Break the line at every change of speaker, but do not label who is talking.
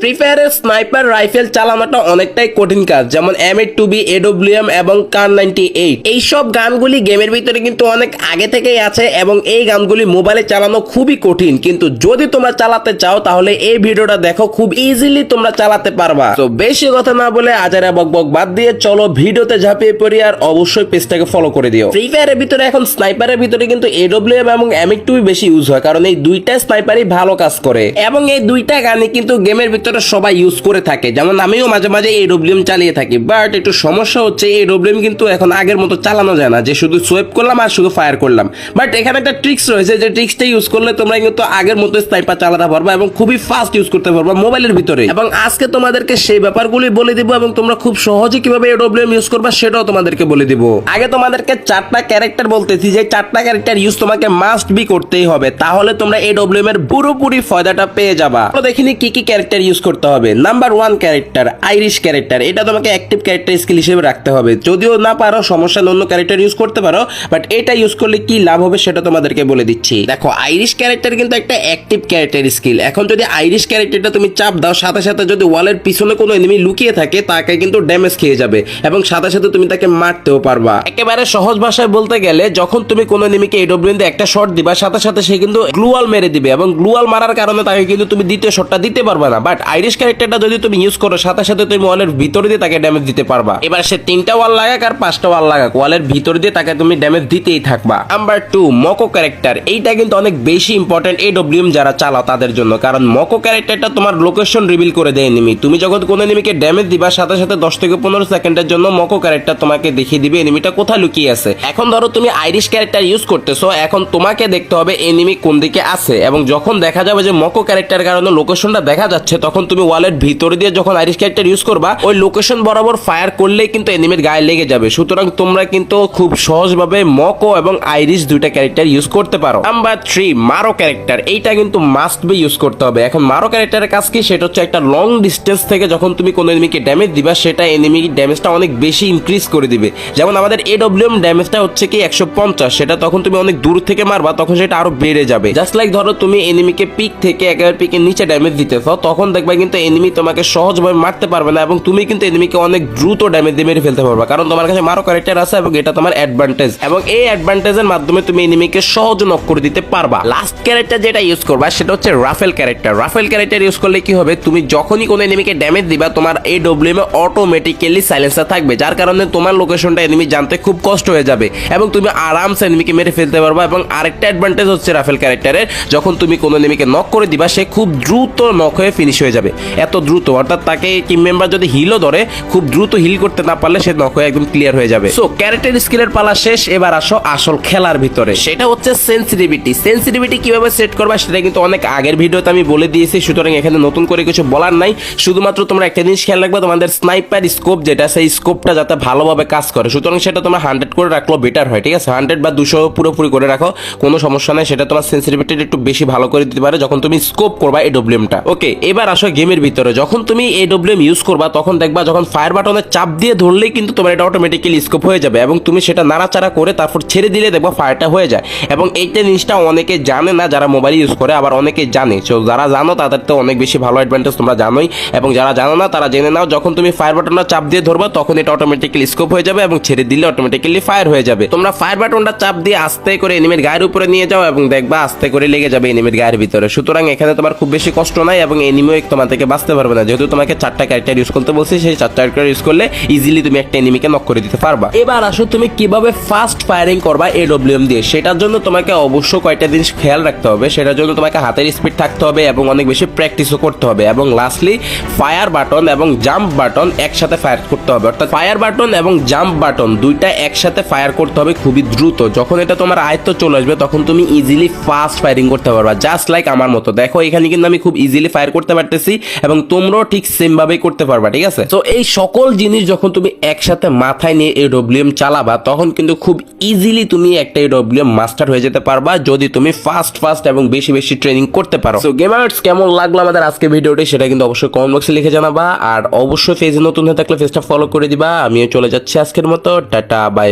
Free ফায়ারের sniper rifle চালানোটা অনেকটাই কঠিন কাজ, যেমন M eight two B AWM এবং কার নাইনটি এইট এইসব গানগুলি গেমের ভিতরে কিন্তু অনেক আগে থেকেই আছে এবং এই গানগুলি মোবাইলে চালানো খুবই কঠিন। কিন্তু যদি তোমরা চালাতে চাও, তাহলে এই ভিডিওটা দেখো, খুব ইজিলি তোমরা চালাতে পারবা। তো বেশি কথা না বলে আজারা বক বক বাদ দিয়ে চলো ভিডিওতে ঝাঁপিয়ে পড়ি আর অবশ্যই পেজটাকে ফলো করে দিও। ফ্রি ফায়ারের ভিতরে এখন স্নাইপারের ভিতরে কিন্তু এডব্লিউএম এবং এম এইট টু বি বেশি ইউজ হয়, কারণ এই দুইটা স্নাইপারই ভালো কাজ করে। এবং এই দুইটা গানই কিন্তু গেমের ভিতরে সবাই ইউজ করে থাকে। যেমন আমিও মাঝে মাঝে এই ডব্লিউএম চালিয়ে থাকি। বাট একটু সমস্যা হচ্ছে, এই ডব্লিউএম কিন্তু এখন আগের মতো চালানো যায় না। যে শুধু সোয়েপ করলাম আর শুধু ফায়ার করলাম। বাট এখানে একটা ট্রিক্স রয়েছে, যে ট্রিক্সটা ইউজ করলে তোমরা কিন্তু আগের মতো স্নাইপার চালাতে পারবা এবং খুবই ফাস্ট ইউজ করতে পারবা মোবাইলের ভিতরে। এবং আজকে তোমাদেরকে সেই ব্যাপারগুলি বলে দিব এবং তোমরা খুব সহজে কীভাবে এই ডব্লিউএম ইউজ করবা সেটাও তোমাদেরকে বলে দিব। আগে তোমাদেরকে চারটা ক্যারেক্টার বলতেছি, যে চারটা ক্যারেক্টার ইউজ তোমাকে মাস্ট বি করতেই হবে। তাহলে তোমরা এই ডব্লিউএম এর পুরোপুরি ফায়দাটা পেয়ে যাবা। তো দেখিনি কি কি ক্যারেক্টার ইউজ করতে হবে। Number one character Irish character এটা তোমাকে অ্যাক্টিভ ক্যারেক্টার স্কিল হিসেবে রাখতে হবে। যদিও না পারো, সমস্যা অন্য ক্যারেক্টার ইউজ করতে পারো বাট এটা ইউজ করলে কি লাভ হবে সেটা তোমাদেরকে বলে দিচ্ছি। দেখো আইরিশ ক্যারেক্টার কিন্তু একটা অ্যাক্টিভ ক্যারেক্টার স্কিল এখন যদি আইরিশ ক্যারেক্টারটা তুমি চাপ দাও, সাথে সাথে যদি ওয়ালের পিছনে কোনো এনিমি লুকিয়ে থাকে, তাকে কিন্তু ড্যামেজ খেয়ে যাবে এবং সাথে সাথে তুমি তাকে মারতেও পারবা। একেবারে সহজ ভাষায় বলতে গেলে, যখন তুমি কোনো এনিমিকে এডব্লিউ একটা শট দিবা, সাথে সাথে সে কিন্তু গ্লুয়াল মেরে দিবে এবং গ্লুয়াল মারার কারণে তাকে কিন্তু তুমি দ্বিতীয় শটটা দিতে পারবা না। বাট আইরিশ ক্যারেক্টারটা যদি তুমি ইউজ করো, সাথে সাথে তুমি ওয়ালের ভিতরে দিয়ে তাকে ড্যামেজ দিতে পারবা। এবার সে তিনটা ওয়াল লাগাক আর পাঁচটা ওয়াল লাগাক, ওয়ালের ভিতর দিয়ে তাকে তুমি ড্যামেজ দিতেই থাকবা। নাম্বার টু মকো ক্যারেক্টার এইটা কিন্তু অনেক বেশি ইম্পর্টেন্ট এডব্লিউএম যারা চালাও তাদের জন্য, কারণ মকো ক্যারেক্টারটা তোমার লোকেশন রিভিল করে দেয় এনিমি তুমি যখন কোনো এনিমিকে ড্যামেজ দিবা, সাথে সাথে দশ থেকে পনেরো সেকেন্ডের জন্য মকো ক্যারেক্টার তোমাকে দেখিয়ে দিবে এনিমিটা কোথায় লুকিয়ে আছে। এখন ধরো তুমি আইরিশ ক্যারেক্টার ইউজ করতেছো, এখন তোমাকে দেখতে হবে এনিমি কোন দিকে আছে। এবং যখন দেখা যাবে যে মকো ক্যারেক্টার কারণে লোকেশনটা দেখা যাচ্ছে, তখন তুমি ওয়ালের ভিতরে দিয়ে যখন আইরিশ ক্যারেক্টার ইউজ করবা, ওই লোকেশন বরাবর ফায়ার করলেই কিন্তু এনিমির গায়ে লেগে যাবে। সুতরাং তোমরা কিন্তু খুব সহজভাবে মকো এবং আইরিশ দুইটা ক্যারেক্টার ইউজ করতে পারো। নাম্বার থ্রি মারো ক্যারেক্টার এইটা কিন্তু মাস্ট বি ইউজ করতে হবে। এখন মারো ক্যারেক্টারের কাজ কি? সেটা হচ্ছে একটা লং ডিস্টেন্স থেকে যখন তুমি কোনো এনিমিকে ড্যামেজ দিবা, সেটা এনিমি ড্যামেজটা অনেক বেশি ইনক্রিজ করে দিবে। যেমন আমাদের এডব্লিউএম ড্যামেজটা হচ্ছে কি একশো পঞ্চাশ, সেটা তখন তুমি অনেক দূর থেকে মারবা, তখন সেটা আরও বেড়ে যাবে। জাস্ট লাইক ধরো তুমি এনিমিকে পিক থেকে একেবারে পিকের নিচে ড্যামেজ দিতেছ, তখন দেখবা কিন্তু এনিমি তোমাকে সহজভাবে মারতে পারবে না এবং তুমি কিন্তু এনিমিকে অনেক দ্রুত ড্যামেজ দিয়ে মেরে ফেলতে পারবে। কারণ তোমার কাছে মারো ক্যারেক্টার আছে এবং এটা তোমার অ্যাডভান্টেজ এবং এই অ্যাডভান্টেজের মাধ্যমে তুমি এনিমিকে সহজ নক করে দিতে পারবা। লাস্ট ক্যারেক্টার যেটা ইউজ করবা, সেটা হচ্ছে Rafael character Rafael character use করলে কি হবে? তুমি যখনই কোনো এনিমিকে ড্যামেজ দিবা, তোমার এই ডব্লিউএম অটোমেটিক্যালি সাইলেন্সার থাকবে, যার কারণে তোমার লোকেশনটা এনিমি জানতে খুব কষ্ট হয়ে যাবে এবং তুমি আরামসে এনিমিকে মেরে ফেলতে পারবা এবং আরেকটা অ্যাডভান্টেজ হচ্ছে রাফেল ক্যারেক্টারের যখন তুমি কোনো এনিমিকে নক করে দিবা, সে খুব দ্রুত নক হয়ে ফিনিশ হয়ে যাবে। এত দ্রুত, অর্থাৎ তাকে টিম মেম্বার যদি হিলও ধরে, খুব দ্রুত হিল করতে না পারলে সে নক একদম ক্লিয়ার হয়ে যাবে। সো ক্যারেক্টার স্কিলের পালা শেষ, এবার আসো আসল খেলার ভিতরে। সেটা হচ্ছে সেন্সিটিভিটি সেন্সিটিভিটি কীভাবে সেট করবা সেটা কিন্তু অনেক আগের ভিডিওতে আমি বলে দিয়েছি, সুতরাং এখানে নতুন করে কিছু বলার নাই। শুধুমাত্র তোমরা একটা জিনিস খেয়াল রাখবে, তোমাদের স্নাইপার স্কোপ যেটা, সেই স্কোপটা যাতে ভালোভাবে কাজ করে। সুতরাং সেটা তোমরা হান্ড্রেড করে রাখল বেটার হয়, ঠিক আছে? হান্ড্রেড বা দুশো পুরোপুরি করে রাখো, কোনো সমস্যা নাই। সেটা তোমার সেন্সিটিভিটি একটু বেশি ভালো করে দিতে পারে, যখন তুমি স্কোপ করবা এই ডব্লিউএমটা ওকে এবার আসো গেমের ভিতরে। যখন তুমি এই ডব্লিউএম ইউজ করবা, তখন দেখবা যখন ফায়ার বাটনের চাপ দিয়ে ধরলেই কিন্তু তোমার এটা অটোমেটিক্যালি স্কোপ হয়ে যাবে এবং তুমি সেটা নাড়াচাড়া করে তারপর ছেড়ে দিলে দেখবা ফায়ারটা হয়ে যায়। এবং এইটা জিনিসটা অনেকে জানে না, যারা মোবাইল ইউজ করে, আবার অনেকে জানে। তো যারা জানো, তাদের তো অনেক বেশি ভালো অ্যাডভান্টেজ তোমরা জানোই। এবং যারা জানো না, তারা জেনে নাও, যখন তুমি ফায়ার বাটনটা চাপ দিয়ে ধরবা, তখন এটা অটোমেটিক্যালি স্কোপ হয়ে যাবে এবং ছেড়ে দিলে অটোমেটিক্যালি ফায়ার হয়ে যাবে। তোমরা ফায়ার বাটনটা চাপ দিয়ে আস্তে করে এনিমির গায়ের উপরে নিয়ে যাও এবং দেখবা আস্তে করে লেগে যাবে এনিমির গায়ের ভিতরে। সুতরাং এখানে তোমার খুব বেশি কষ্ট নাই এবং এনিমিও তোমার থেকে বাঁচতে পারবে না। যেহেতু তোমাকে চারটা ক্যারেক্টার ইউজ করতে বলছি, সেই চারটা ক্যারেক্টার ইউজ করলে ইজিলি তুমি একটা এনিমিকে নক করে দিতে পারবা। এবার আসো, তুমি কীভাবে ফাস্ট ফায়ারিং করবা এডব্লিউএম দিয়ে? সেটার জন্য তোমাকে অবশ্য কয়টা জিনিস খেয়াল রাখতে হবে। সেটার জন্য তোমাকে হাতের স্পিড থাকতে হবে এবং অনেক বেশি প্র্যাকটিসও করতে হবে। এবং লাস্টলি ফায়ার বাটন এবং জাম্প বাটন একসাথে ফায়ার করতে হবে। অর্থাৎ ফায়ার বাটন এবং জাম্প বাটন দুইটা একসাথে ফায়ার করতে হবে খুবই দ্রুত। যখন এটা তোমার আয়ত্ত চলে আসবে, তখন তুমি ইজিলি ফাস্ট ফায়ারিং করতে পারবা। জাস্ট লাইক আমার মতো। দেখো, এখানে কিন্তু আমি খুব ইজিলি ফায়ার করতে পারতেছি এবং তোমরাও ঠিক সেম ভাবেই করতে পারবা, ঠিক আছে? তো এই সকল জিনিস যখন তুমি একসাথে মাথায় নিয়ে এই ডব্লিউএম চালাবা, তখন কিন্তু খুব ইজিলি তুমি একটা এই ডব্লিউএম মাস্টার হয়ে যেতে পারবা, যদি তুমি ফাস্ট ফাস্ট এবং বেশি বেশি ট্রেনিং করতে পারো। তো গেমার্স কেমন লাগল আমাদের আজকে ভিডিওটি সেটা কিন্তু অবশ্যই কমেন্ট বক্সে লিখে জানাবা। আর অবশ্যই ফেজে নতুন হয়ে থাকলে ফেজটা ফলো করে দিবা। আমিও চলে যাচ্ছি আজকের মতো। Tata bye